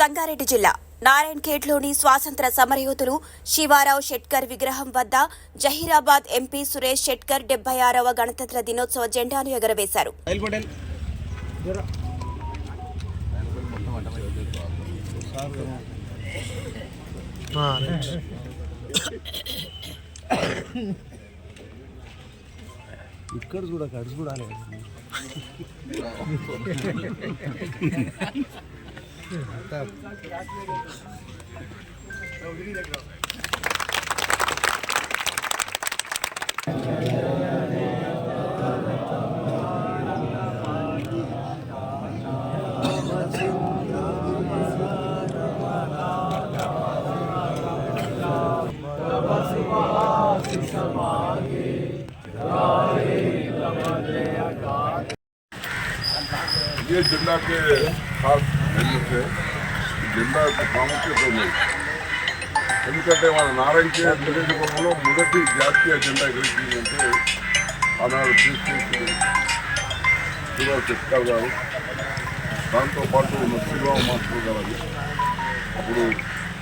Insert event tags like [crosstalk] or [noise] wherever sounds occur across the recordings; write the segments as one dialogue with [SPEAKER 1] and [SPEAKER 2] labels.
[SPEAKER 1] రంగారెడ్డి జిల్లా నారాయణ్ ఖేడ్లోని స్వాతంత్ర సమరయోధులు శివారావు షెట్కర్ విగ్రహం వద్ద జహీరాబాద్ ఎంపీ సురేష్ షెట్కర్ డెబ్బై ఆరవ గణతంత్ర దినోత్సవ జెండాను ఎగరవేశారు.
[SPEAKER 2] ఇక్కడ చూడ చూడాలి [laughs] Tá.
[SPEAKER 3] Shri ये झंडा के खास वैल्यू है జెండా ప్రాముఖ్యత ఉన్నది ఎందుకంటే మన నారాయణకే నియోజకవర్గంలో మొదటి జాతీయ జెండా ఎగిరించిందంటే ఆనాడు తీసుకొచ్చి శివరావు చెట్కాల్ గారు దాంతోపాటు నరసింహరావు మాస్టర్ గారు అది అప్పుడు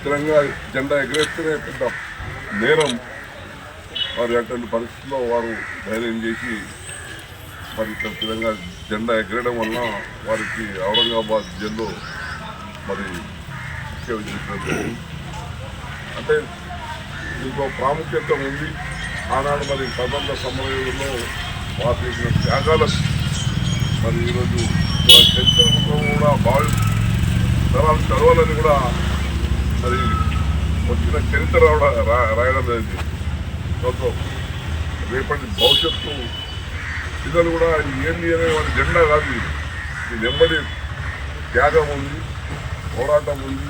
[SPEAKER 3] తెలంగాణ జెండా ఎగరేస్తేనే పెద్ద నేరం వారి అటువంటి పరిస్థితుల్లో వారు ధైర్యం చేసి మరి ఇక్కడ తెలంగాణ జెండా ఎగరడం వలన వారికి ఔరంగాబాద్ జైల్లో మరి అంటే దీంట్లో ప్రాముఖ్యత ఉంది. ఆనాడు మరి స్వతంత్ర సమయంలో వారు చేసిన త్యాగాలకు మరి ఈరోజు చరిత్రలో కూడా భావి తరాలు చదవాలని కూడా మరి వచ్చిన చరిత్ర రావడం రాయడం జరిగింది. రేపటి భవిష్యత్తు పిల్లలు కూడా ఏంది అనే వాడి జెండా కాదు ఇది. ఇది త్యాగం ఉంది పోరాటం ఉంది.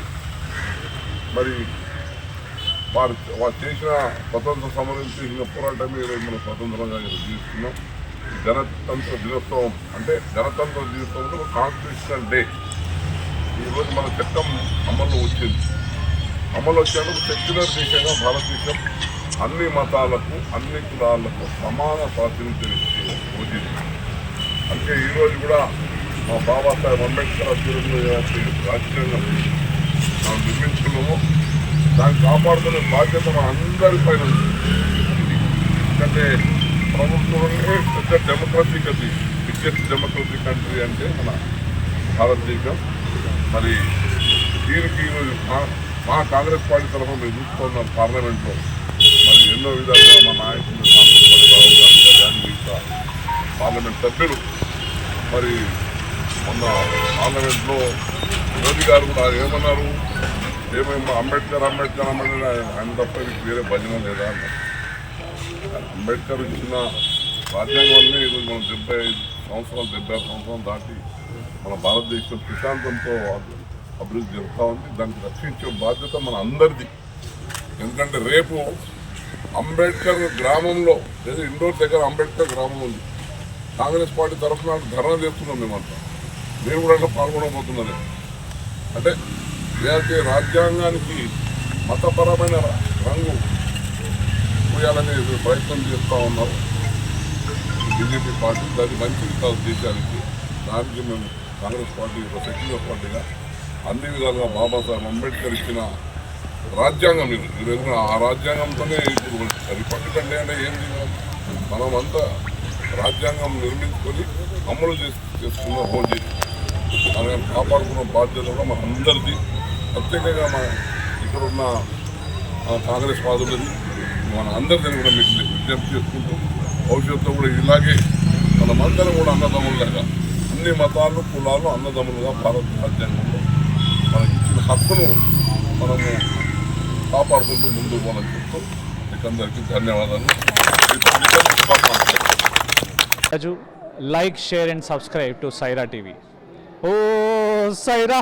[SPEAKER 3] మరి వారు వారు చేసిన స్వతంత్ర సమరం చేసిన పోరాటమే మనం స్వతంత్రంగా జీవిస్తున్నాం. గణతంత్ర దినోత్సవం అంటే గణతంత్ర దినోత్సవం కాన్స్టిట్యూషనల్ డే ఈరోజు మన చట్టం అమల్లో వచ్చింది. అమలు వచ్చేందుకు సెక్యులర్ దేశంగా భారతదేశం అన్ని మతాలకు అన్ని కులాలకు సమాన ప్రాతినిధ్యం ఇచ్చే రోజు అందుకే ఈరోజు కూడా మా బాబాసాహెబ్ అంబేద్కర్ ఆధ్వర్యంలో రాజ్యాంగం మనం నిర్మించుకున్నాము. దాన్ని కాపాడుకునే బాధ్యత మన అందరి పైన ఉంది. ఎందుకంటే ప్రభుత్వంలో పెద్ద డెమోక్రసీ అది. బిగ్గెస్ట్ డెమోక్రసీ కంట్రీ అంటే మన భారతదేశం. మరి దీనికి ఈరోజు మా మా కాంగ్రెస్ పార్టీ తరఫున మేము చూస్తున్నాం పార్లమెంట్లో. ఎన్నో విధాలుగా మా నాయకులు కాంగ్రెస్ గారు కానీ మిగతా పార్లమెంట్ సభ్యులు మరి మొన్న పార్లమెంట్లో మోదీ గారు కూడా ఏమన్నారు? ఏమేమి అంబేద్కర్ అంబేద్కర్ అంబేద్కర్ ఆయన తప్ప మీకు వేరే భజన లేదా అన్నారు. అంబేద్కర్ ఇచ్చిన రాజ్యాంగం ఈరోజు మనం డెబ్బై ఐదు సంవత్సరాలు డెబ్బై ఆరు సంవత్సరాలు దాటి మన భారతదేశం ప్రశాంతంతో అభివృద్ధి జరుగుతూ ఉంది. దానికి రక్షించే బాధ్యత మన అందరిది. ఎందుకంటే రేపు అంబేద్కర్ గ్రామంలో లేదా ఇండోర్ దగ్గర అంబేద్కర్ గ్రామం ఉంది. కాంగ్రెస్ పార్టీ తరఫున ధర్నా చేస్తున్నాం మేమంతా. నేను కూడా అట్లా పాల్గొనబోతున్నాను అంటే ఏదైతే రాజ్యాంగానికి మతపరమైన రంగు పూయాలనే ప్రయత్నం చేస్తూ ఉన్నారు. బీజేపీ పార్టీ దాన్ని మంచిది కాదు దేశానికి దానికి మేము కాంగ్రెస్ పార్టీ ఒక సెక్యులర్ పార్టీగా అన్ని విధాలుగా బాబాసాహెబ్ అంబేద్కర్ ఇచ్చిన రాజ్యాంగం ఇది. ఇది ఆ రాజ్యాంగంతోనే ఇప్పుడు రిపబ్లిక్ అంటే అంటే ఏంటి మనం అంతా రాజ్యాంగం నిర్మించుకొని అమలు చేసి చేసుకున్న రోజు. అలాగే కాపాడుకున్న బాధ్యత కూడా మన అందరిది ప్రత్యేకంగా మన ఇక్కడ ఉన్న కాంగ్రెస్ వాదులది మన అందరిదని కూడా మీకు విజ్ఞప్తి చేసుకుంటూ భవిష్యత్తులో కూడా ఇలాగే మనమందరం కూడా అన్నదమ్ములుగా అన్ని మతాలు కులాలు అన్నదమ్ములుగా భారత రాజ్యాంగంలో మనకి ఇచ్చిన హక్కును మనము కాపాడుకుంటూ ముందుకు పోవాలని చెప్తూ మీకందరికీ ధన్యవాదాలు.
[SPEAKER 4] Like share and subscribe to Saira TV oh Sye Raa!